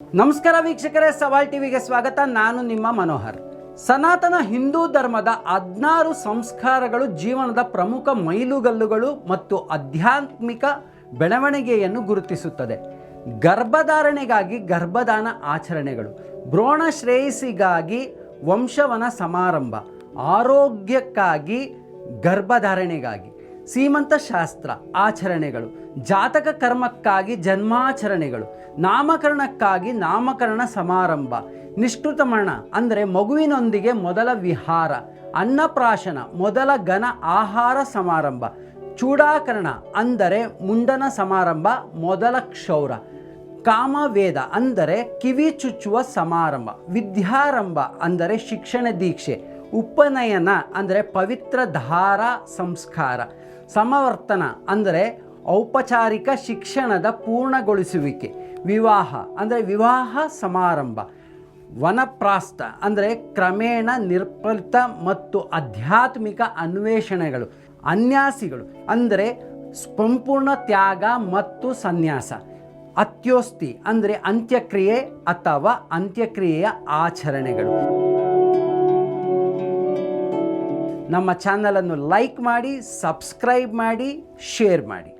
ನಮಸ್ಕಾರ ವೀಕ್ಷಕರೇ, ಸವಾಲ್ ಟಿವಿಗೆ ಸ್ವಾಗತ. ನಾನು ನಿಮ್ಮ ಮನೋಹರ್. ಸನಾತನ ಹಿಂದೂ ಧರ್ಮದ ಹದಿನಾರು ಸಂಸ್ಕಾರಗಳು ಜೀವನದ ಪ್ರಮುಖ ಮೈಲುಗಲ್ಲುಗಳು ಮತ್ತು ಆಧ್ಯಾತ್ಮಿಕ ಬೆಳವಣಿಗೆಯನ್ನು ಗುರುತಿಸುತ್ತದೆ. ಗರ್ಭಧಾರಣೆಗಾಗಿ ಗರ್ಭದಾನ ಆಚರಣೆಗಳು, ಭ್ರೂಣ ಶ್ರೇಯಸ್ಸಿಗಾಗಿ ವಂಶವನ ಸಮಾರಂಭ, ಆರೋಗ್ಯಕ್ಕಾಗಿ ಗರ್ಭಧಾರಣೆಗಾಗಿ. ಸೀಮಂತ ಶಾಸ್ತ್ರ, ಆಚರಣೆಗಳು, ಜಾತಕ ಕರ್ಮಕ್ಕಾಗಿ ಜನ್ಮಾಚರಣೆಗಳು, ನಾಮಕರಣಕ್ಕಾಗಿ ನಾಮಕರಣ ಸಮಾರಂಭ, ನಿಷ್ಕೃತ ಮರಣ, ಅಂದರೆ ಮಗುವಿನೊಂದಿಗೆ ಮೊದಲ ವಿಹಾರ, ಅನ್ನಪ್ರಾಶನ, ಮೊದಲ ಘನ ಆಹಾರ ಸಮಾರಂಭ, ಚೂಡಾಕರಣ, ಅಂದರೆ ಮುಂಡನ ಸಮಾರಂಭ, ಮೊದಲ ಕ್ಷೌರ, ಕಾಮವೇದ, ಅಂದರೆ ಕಿವಿ ಚುಚ್ಚುವ ಸಮಾರಂಭ, ವಿದ್ಯಾರಂಭ, ಅಂದರೆ ಶಿಕ್ಷಣ ದೀಕ್ಷೆ ಉಪನಯನ ಅಂದರೆ ಪವಿತ್ರ ಧಾರ ಸಂಸ್ಕಾರ, ಸಮವರ್ತನ ಅಂದರೆ ಔಪಚಾರಿಕ ಶಿಕ್ಷಣದ ಪೂರ್ಣಗೊಳಿಸುವಿಕೆ, ವಿವಾಹ ಅಂದರೆ ವಿವಾಹ ಸಮಾರಂಭ, ವನಪ್ರಾಸ್ಥ ಅಂದರೆ ಕ್ರಮೇಣ ನಿರ್ಪಲಿತ ಮತ್ತು ಆಧ್ಯಾತ್ಮಿಕ ಅನ್ವೇಷಣೆಗಳು, ಅನ್ಯಾಸಿಗಳು ಅಂದರೆ ಸಂಪೂರ್ಣ ತ್ಯಾಗ ಮತ್ತು ಸನ್ಯಾಸ, ಅತ್ಯೋಸ್ತಿ ಅಂದರೆ ಅಂತ್ಯಕ್ರಿಯೆ ಅಥವಾ ಅಂತ್ಯಕ್ರಿಯೆಯ ಆಚರಣೆಗಳು. ನಮ್ಮ ಚಾನಲನ್ನು ಲೈಕ್ ಮಾಡಿ ಸಬ್ಸ್ಕ್ರೈಬ್ ಮಾಡಿ ಶೇರ್ ಮಾಡಿ.